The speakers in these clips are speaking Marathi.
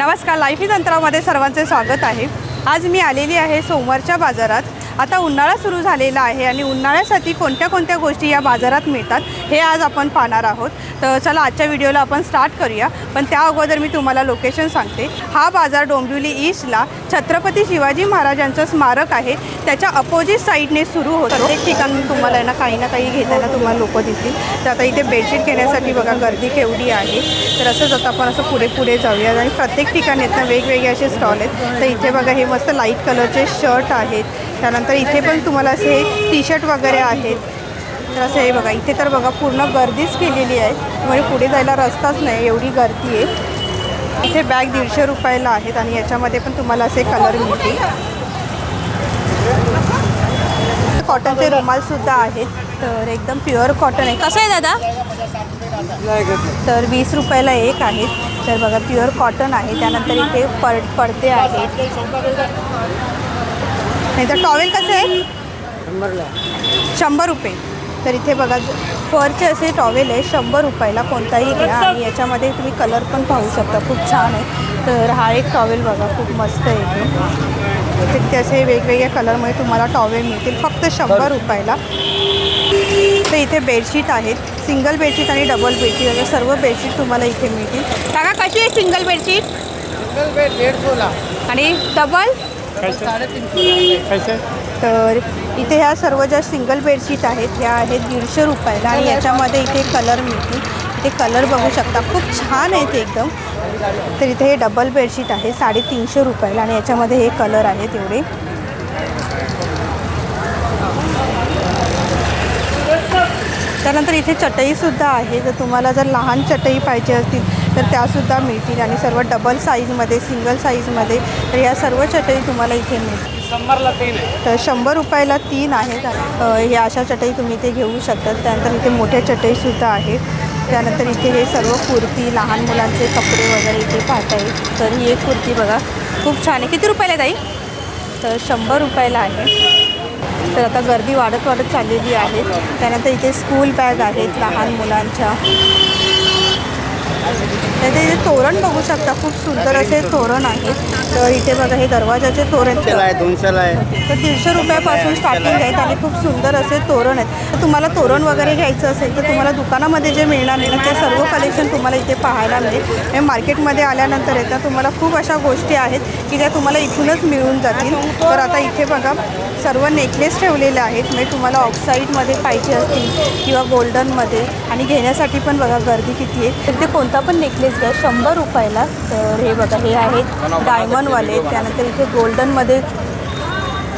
नमस्कार लाईफ इज अंतरामध्ये सर्वांचे स्वागत आहे. आज मी आलेली आहे सोमवारच्या बाजारात. आता उन्हाळा सुरू झालेला आहे आणि उन्हाळ्यासाठी कोणत्या कोणत्या गोष्टी या बाजारात मिळतात हे आज आपण पाहणार आहोत. तर चला आजच्या व्हिडिओला आपण स्टार्ट करूया. पण त्या अगोदर मी तुम्हाला लोकेशन सांगते. हा बाजार डोंबिवली ईस्टला छत्रपती शिवाजी महाराजांचं स्मारक आहे. त्याच्या अपोजिट साईडने सुरू होतं. प्रत्येक ठिकाणी तुम्हाला ना काही ना काही घेताना तुम्हाला लोक दिसतील. तर आता इथे बेडशीट घेण्यासाठी बघा गर्दी केवढी आहे. तर असंच आता आपण असं पुढे पुढे जाऊया आणि प्रत्येक ठिकाणी आहेत ना वेगवेगळे असे स्टॉल आहेत. तर इथे बघा हे मस्त लाइट कलरचे शर्ट आहेत. त्यानंतर इथे पण तुम्हाला असे टी शर्ट वगैरे आहेत. तर असं हे बघा इथे तर बघा पूर्ण गर्दीच केलेली आहे. म्हणजे पुढे जायला रस्ताच नाही एवढी गर्दी आहे. इथे बॅग दीडशे रुपयाला आहेत आणि याच्यामध्ये पण तुम्हाला असे कलर मिळतील. कॉटनचे रुमालसुद्धा आहेत. तर एकदम प्युअर कॉटन आहे. कसं आहे दादा? तर वीस रुपयाला एक आहेत तर बघा प्युअर कॉटन आहे. त्यानंतर इथे पड पडदे आहेत. नाही तर टॉवेल कसे आहे? शंभर रुपये. तर इथे बघा फरचे असे टॉवेल आहे शंभर रुपयाला कोणताही घ्या. आणि याच्यामध्ये तुम्ही कलर पण पाहू शकता. खूप छान आहे. तर हा एक टॉवेल बघा खूप मस्त आहे. इथे. तर ते असे वेगवेगळ्या कलरमध्ये तुम्हाला टॉवेल मिळतील. फक्त शंभर रुपयाला. तर इथे बेडशीट आहेत. सिंगल बेडशीट आणि डबल बेडशीट. असे सर्व बेडशीट तुम्हाला इथे मिळतील. काका कशी आहे सिंगल बेडशीट? सिंगल बेड डेढ़ सौ ला आणि डबल? कैसे तर इथे ह्या सर्व ज्या सिंगल बेडशीट आहेत ह्या आहेत दीडशे रुपयाला आणि याच्यामध्ये इथे कलर मिळतील. इथे कलर बघू शकता. खूप छान आहेत एकदम. तर इथे हे डबल बेडशीट आहे साडेतीनशे रुपयाला आणि याच्यामध्ये हे कलर आहेत एवढे. त्यानंतर इथे चटईसुद्धा आहे. जर तुम्हाला जर लहान चटई पाहिजे असतील तर त्यासुद्धा मिळतील आणि सर्व डबल साईजमध्ये सिंगल साईजमध्ये तर या सर्व चटई तुम्हाला इथे मिळतील. दिसंबर ला तीन तर शंभर रुपयाला तीन आहेत. हे अशा चटई तुम्ही इथे घेऊ शकता. त्यानंतर इथे मोठ्या चटईसुद्धा आहेत. त्यानंतर इथे हे सर्व कुर्ती लहान मुलांचे कपडे वगैरे इथे पाहता येईल तर ही एक कुर्ती बघा. खूप छान आहे. किती रुपयाला ताई? तर शंभर रुपयाला आहे. तर आता गर्दी वाढत वाढत चाललेली आहे. त्यानंतर इथे स्कूल बॅग आहेत लहान मुलांच्या. त्याचे इथे तोरण बघू शकता खूप सुंदर असे तोरण आहेत तर इथे बघा हे दरवाजाचे तोरण आहे दोनशेला आहे. तर दीडशे रुपयापासून स्टार्टिंग आहेत आणि खूप सुंदर असे तोरण आहेत. तर तुम्हाला तोरण वगैरे घ्यायचं असेल तर तुम्हाला दुकानामध्ये जे मिळणार नाही ना ते सर्व कलेक्शन तुम्हाला इथे पाहायला मिळेल. म्हणजे मार्केटमध्ये आल्यानंतर येतं तुम्हाला खूप अशा गोष्टी आहेत की त्या तुम्हाला इथूनच मिळून जातील. तर आता इथे बघा सर्व नेकलेस ठेवलेले आहेत. म्हणजे तुम्हाला ऑक्साईडमध्ये पाहिजे असतील किंवा गोल्डनमध्ये आणि घेण्यासाठी पण बघा गर्दी किती आहे. तर ते कोणता पण नेकलेस घ्या. शंभर रुपयाला. तर हे बघा हे आहेत डायमंडवाले त्यानंतर इथे गोल्डनमध्ये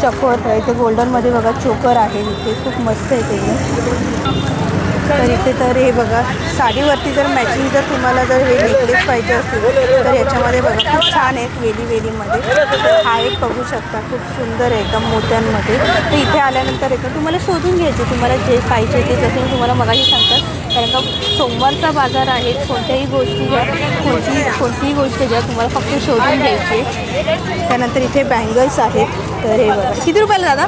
चकोर आहे. इथे गोल्डनमध्ये बघा चोकर आहे. इथे खूप मस्त आहे ते. तर इथे तर हे बघा साडीवरती जर मॅचिंग जर तुम्हाला जर हे नेकलेस पाहिजे असेल तर याच्यामध्ये बघा खूप छान आहेत वेली वेलीमध्ये हा एक बघू शकता खूप सुंदर आहे एकदम मोत्यांमध्ये. तर इथे आल्यानंतर एकदम तुम्हाला शोधून घ्यायचे तुम्हाला जे पाहिजे ते जसं मी तुम्हाला मगाही सांगतात कारण का सोमवारचा बाजार आहे कोणत्याही गोष्टी घ्या कोणती कोणतीही गोष्ट घ्या तुम्हाला फक्त शोधून घ्यायची. त्यानंतर इथे बँगल्स आहेत. तर हे बघा किती रुपयाला दादा?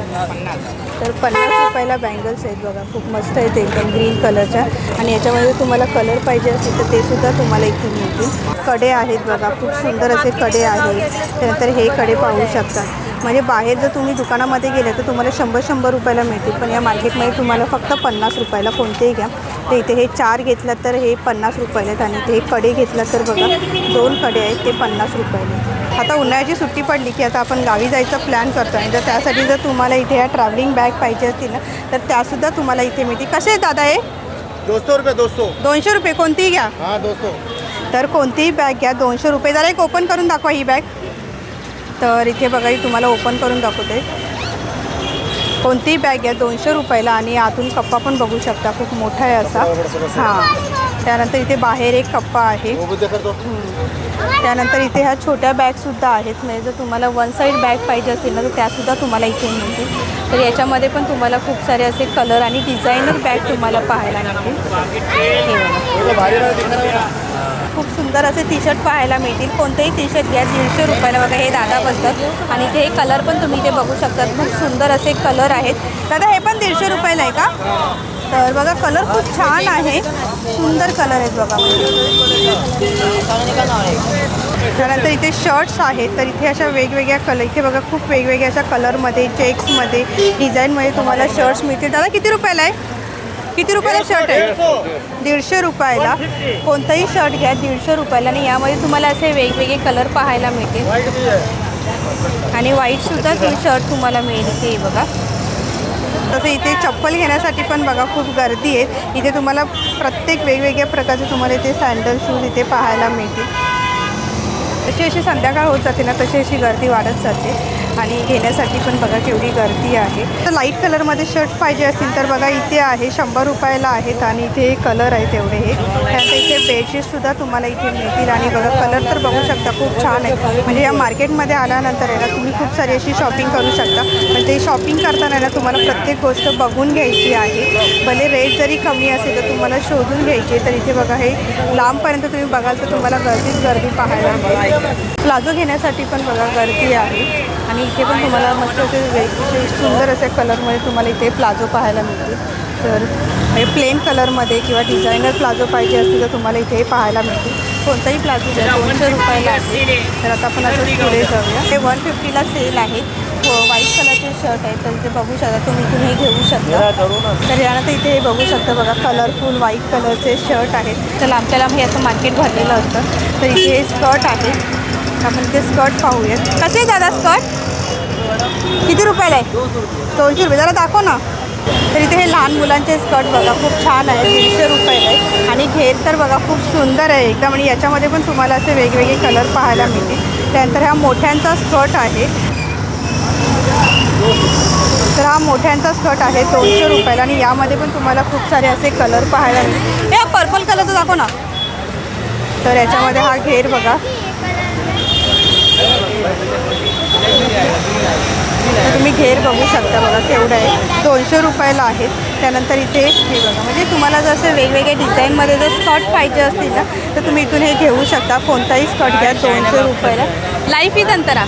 तर पन्नास रुपयाला बँगल्स आहेत बघा. खूप मस्त आहेत एकदम ग्रीन कलरच्या आणि याच्यामध्ये तुम्हाला कलर पाहिजे असेल तर ते सुद्धा तुम्हाला इथे मिळतील. कडे आहेत बघा. खूप सुंदर असे कडे आहेत. त्यानंतर हे कडे पाहू शकतात म्हणजे बाहेर जर तुम्ही दुकानामध्ये गेले तर तुम्हाला शंभर शंभर रुपयाला मिळतील. पण या मार्केटमध्ये तुम्हाला फक्त पन्नास रुपयाला कोणतेही घ्या. तर इथे हे चार घेतलात तर हे पन्नास रुपयाला आहेत. आणि इथे हे कडे घेतलात तर बघा दोन कडे आहेत ते पन्नास रुपयाला आता उन्हाळ्याची सुट्टी पडली की आता आपण गावी जायचा प्लॅन करतो आणि जर त्यासाठी जर तुम्हाला इथे या ट्रॅव्हलिंग बॅग पाहिजे असतील ना तर त्यासुद्धा तुम्हाला इथे मिळतील. कसे आहेत दादा हे? दो सौ रुपये दो सौ दोनशे रुपये. कोणतीही घ्या. हाँ दो सौ तर कोणतीही बॅग घ्या. दोनशे रुपये. जरा एक ओपन करून दाखवा ही बॅग तर इथे बघा ही तुम्हाला ओपन करून दाखवते. कोणतीही बॅग घ्या. दोनशे रुपयाला आणि आतून कप्पा पण बघू शकता. खूप मोठा आहे असा. हां. त्यानंतर इथे बाहेर एक कप्पा आहे. तो त्यानंतर इथे ह्या छोट्या बॅगसुद्धा आहेत. म्हणजे जर तुम्हाला वन साईड बॅग पाहिजे असतील ना तर त्यासुद्धा तुम्हाला इथे मिळतील. तर याच्यामध्ये पण तुम्हाला खूप सारे असे कलर आणि डिझायनर बॅग तुम्हाला पाहायला मिळतील. हे है खूप सुंदर असे टी शर्ट पाहायला मिळतील. कोणतेही टी शर्ट घ्या. दीडशे रुपयाला बघा हे दादा बसतात. आणि ते कलर पण तुम्ही इथे बघू शकतात. खूप सुंदर असे कलर आहेत. दादा हे पण दीडशे रुपयाला आहे का? तर बघा कलर खूप छान आहे. सुंदर कलर आहेत बघा. त्यानंतर इथे शर्ट्स आहेत. तर इथे अशा वेगवेगळ्या कलर इथे बघा खूप वेगवेगळ्या अशा कलरमध्ये चेक्समध्ये डिझाईनमध्ये तुम्हाला शर्ट्स मिळतील. दादा किती रुपयाला आहे? किती रुपयाला शर्ट आहे? दीडशे रुपयाला. कोणताही शर्ट घ्या दीडशे रुपयाला. आणि यामध्ये तुम्हाला असे वेगवेगळे कलर पाहायला मिळतील. आणि व्हाईटसुद्धा शर्ट तुम्हाला मिळेल हे बघा. तसं इथे चप्पल घेण्यासाठी पण बघा खूप गर्दी आहे. इथे तुम्हाला प्रत्येक वेगवेगळ्या प्रकारचे तुम्हाला इथे सँडल शूज इथे पाहायला मिळतील. जशी अशी संध्याकाळ होत जाते ना तशी अशी गर्दी वाढत जाते. आणि घेण्यासाठी पण बघा केवढी गर्दी आहे. तर लाइट कलरमध्ये शर्ट पाहिजे असतील तर बघा इथे आहे शंभर रुपयाला आहेत आणि इथे कलर आहेत तेवढे हे. त्यानंतर इथे बेडशीटसुद्धा तुम्हाला इथे मिळतील आणि बघा कलर तर बघू शकता खूप छान आहे म्हणजे या मार्केटमध्ये आल्यानंतर आहे ना तुम्ही खूप सारी अशी शॉपिंग करू शकता. पण ते शॉपिंग करताना ना तुम्हाला प्रत्येक गोष्ट बघून घ्यायची आहे. भले रेट जरी कमी असेल तर तुम्हाला शोधून घ्यायची तर इथे बघा हे लांबपर्यंत तुम्ही बघाल तर तुम्हाला गर्दीच गर्दी पाहायला मिळेल. प्लाझो घेण्यासाठी पण बघा गर्दी आहे. आणि इथे पण तुम्हाला मस्त असे वेगवेगळे सुंदर असे कलरमध्ये तुम्हाला इथे प्लाझो पाहायला मिळतील. तर हे प्लेन कलरमध्ये किंवा डिझायनर प्लाझो पाहिजे असतील तर तुम्हाला इथे पाहायला मिळतील. कोणताही प्लाझो दोनशे रुपयाला आहे तर आता आपण असं पुढे जाऊया. हे वन फिफ्टीला सेल आहे. व्हाईट कलरचे शर्ट आहे तर इथे बघू शकता तुम्ही तुम्ही घेऊ शकता. तर यानंतर इथे हे बघू शकता बघा कलरफुल व्हाईट कलरचे शर्ट आहेत. तर लांबच्या लांब हे असं मार्केट भरलेलं असतं. तर इथे हे स्कर्ट आहे. आपण ते स्कर्ट पाहूयात. कसे आहे दादा स्कर्ट? किती रुपयाला आहे? दोनशे रुपये. जरा दाखव ना. तर इथे हे लहान मुलांचे स्कर्ट बघा खूप छान आहे. दीडशे रुपयाला आहे. आणि घेर तर बघा खूप सुंदर आहे एकदम. आणि याच्यामध्ये पण तुम्हाला असे वेगवेगळे कलर पाहायला मिळतील. त्यानंतर हा मोठ्यांचा स्कर्ट आहे. तर हा मोठ्यांचा स्कर्ट आहे दोनशे रुपयाला. आणि यामध्ये पण तुम्हाला खूप सारे असे कलर पाहायला मिळतील. हे पर्पल कलरचं दाखव ना. तर याच्यामध्ये हा घेर बघा. तर तुम्ही घेर बघू शकता बघा केवढं आहे. दोनशे रुपयाला आहेत त्यानंतर इथे हे बघा म्हणजे तुम्हाला जसं वेगवेगळ्या डिझाईनमध्ये जर स्कर्ट पाहिजे असतील ना तर तुम्ही इथून हे घेऊ शकता. कोणताही स्कर्ट घ्या दोनशे रुपयाला. लाईफ इज अंतरा.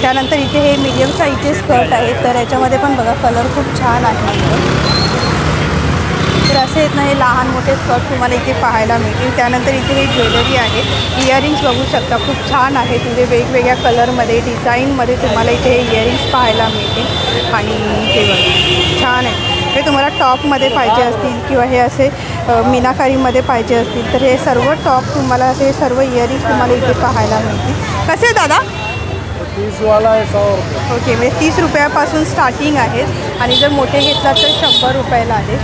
त्यानंतर इथे हे मीडियम साईजचे स्कर्ट आहेत. तर याच्यामध्ये पण बघा कलर खूप छान आहे. तर असे आहेत ना हे लहान मोठे स्कर्ट तुम्हाला इथे पाहायला मिळतील. त्यानंतर इथे हे ज्वेलरी आहे. इयरिंग्स बघू शकता. खूप छान आहे तिथे वेगवेगळ्या कलरमध्ये डिझाईनमध्ये तुम्हाला इथे हे इयरिंग्स पाहायला मिळतील. आणि हे बघा छान आहे. हे तुम्हाला टॉपमध्ये पाहिजे असतील किंवा हे असे मीनाकारीमध्ये पाहिजे असतील तर हे सर्व टॉप तुम्हाला असे सर्व इयरिंग्स तुम्हाला इथे पाहायला मिळतील. कसे दादा? सौ ओके म्हणजे तीस रुपयापासून स्टार्टिंग आहेत. आणि जर मोठे घेतला तर शंभर रुपयाला आहे.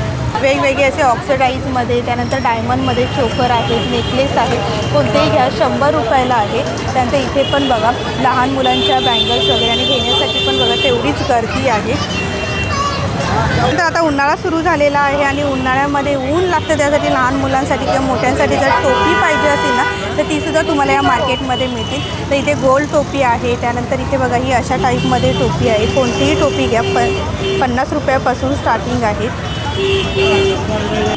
वेगवेगळे असे ऑक्सिडाईजमध्ये त्यानंतर डायमंडमध्ये चोकर आहेत नेकलेस आहेत कोणतेही घ्या शंभर रुपयाला आहे. त्यानंतर इथे पण बघा लहान मुलांच्या बँगल्स वगैरे आणि घेण्यासाठी पण बघा तेवढीच गर्दी आहे. तर आता उन्हाळा सुरू झालेला आहे आणि उन्हाळ्यामध्ये ऊन लागतं त्यासाठी लहान मुलांसाठी किंवा मोठ्यांसाठी जर टोपी पाहिजे असेल ना तर तीसुद्धा तुम्हाला या मार्केटमध्ये मिळतील. तर इथे गोल टोपी आहे त्यानंतर इथे बघा ही अशा टाईपमध्ये टोपी आहे. कोणतीही टोपी घ्या प पन्नास रुपयापासून स्टार्टिंग आहे.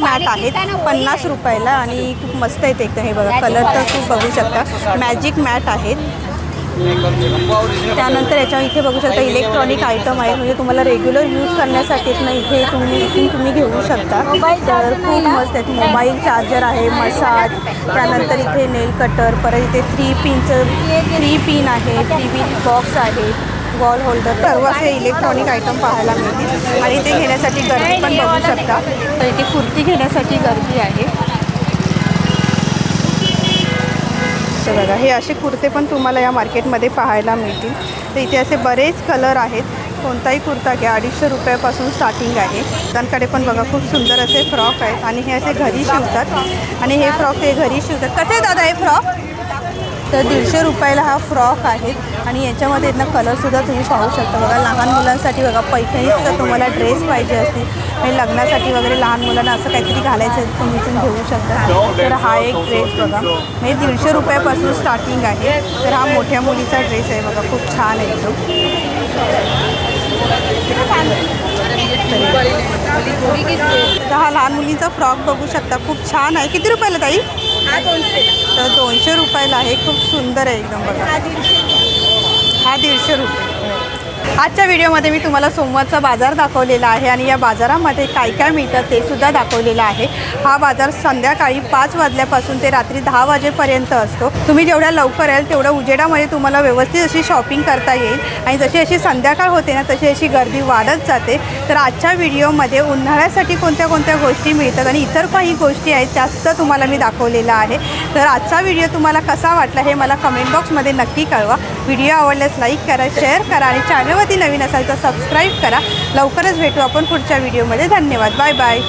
मॅट आहेत पन्नास रुपयाला आणि खूप मस्त आहेत एकदम हे बघा. कलर तर खूप बघू शकता. मॅजिक मॅट आहेत. त्यानंतर याच्या इथे बघू शकता इलेक्ट्रॉनिक आयटम आहेत म्हणजे तुम्हाला रेग्युलर यूज करण्यासाठी ना इथे तुम्ही इथून तुम्ही घेऊ शकता. तर खूप मस्त आहेत मोबाईल चार्जर आहे मसाज त्यानंतर इथे नेल कटर परत इथे थ्री पिनचं थ्री पिन आहे थ्री पिन बॉक्स आहे. वॉल होल्डर सर्व असे इलेक्ट्रॉनिक आयटम पाहायला मिळतील. आणि ते घेण्यासाठी गर्दी पण बघू शकता. तर इथे कुर्ती घेण्यासाठी गर्दी आहे. तर बघा हे असे कुर्ते पण तुम्हाला या मार्केटमध्ये पाहायला मिळतील. तर इथे असे बरेच कलर आहेत. कोणताही कुर्ता घ्या अडीचशे रुपयापासून स्टार्टिंग आहे. त्यांकडे पण बघा खूप सुंदर असे फ्रॉक आहेत. आणि हे असे घरी शिवतात. आणि हे फ्रॉक ते घरी शिवतात. कसे दादा हे फ्रॉक तर दीडशे रुपयाला हा फ्रॉक आहे आणि याच्यामध्ये इथनं कलरसुद्धा तुम्ही पाहू शकता. बघा लहान मुलांसाठी बघा पैठणीचा तुम्हाला ड्रेस पाहिजे असतील आणि लग्नासाठी वगैरे लहान मुलांना असं काहीतरी घालायचं आहे तुम्ही इथून घेऊ शकता. तर हा एक ड्रेस बघा. म्हणजे दीडशे रुपयापासून स्टार्टिंग आहे. तर हा मोठ्या मुलीचा ड्रेस आहे बघा खूप छान आहे तो. तर हा लहान मुलींचा फ्रॉक बघू शकता. खूप छान आहे. किती रुपयाला ताई? तर दोनशे रुपयाला आहे. खूप सुंदर आहे एकदम बघा. हा दीडशे रुपये. आजच्या व्हिडिओमध्ये मी तुम्हाला सोमवारचा बाजार दाखवलेला आहे आणि या बाजारामध्ये काय काय मिळतं ते सुद्धा दाखवलेलं आहे. हा बाजार संध्याकाळी पाच वाजल्यापासून ते रात्री दहा वाजेपर्यंत असतो. तुम्ही जेवढ्या लवकर याल तेवढ्या उजेडामध्ये तुम्हाला व्यवस्थित अशी शॉपिंग करता येईल आणि जशी अशी संध्याकाळ होते ना तशी अशी गर्दी वाढत जाते. तर आजच्या व्हिडिओमध्ये उन्हाळ्यासाठी कोणत्या कोणत्या गोष्टी मिळतात आणि इतर काही गोष्टी आहेत त्यासुद्धा तुम्हाला मी दाखवलेलं आहे. तर आजचा व्हिडिओ तुम्हाला कसा वाटला हे मला कमेंट बॉक्समध्ये नक्की कळवा. व्हिडिओ आवडल्यास लाईक करा शेअर करा आणि चॅनलवरती नवीन असाल तर सबस्क्राईब करा. लवकरच भेटू आपण पुढच्या व्हिडिओमध्ये. धन्यवाद. Bye bye.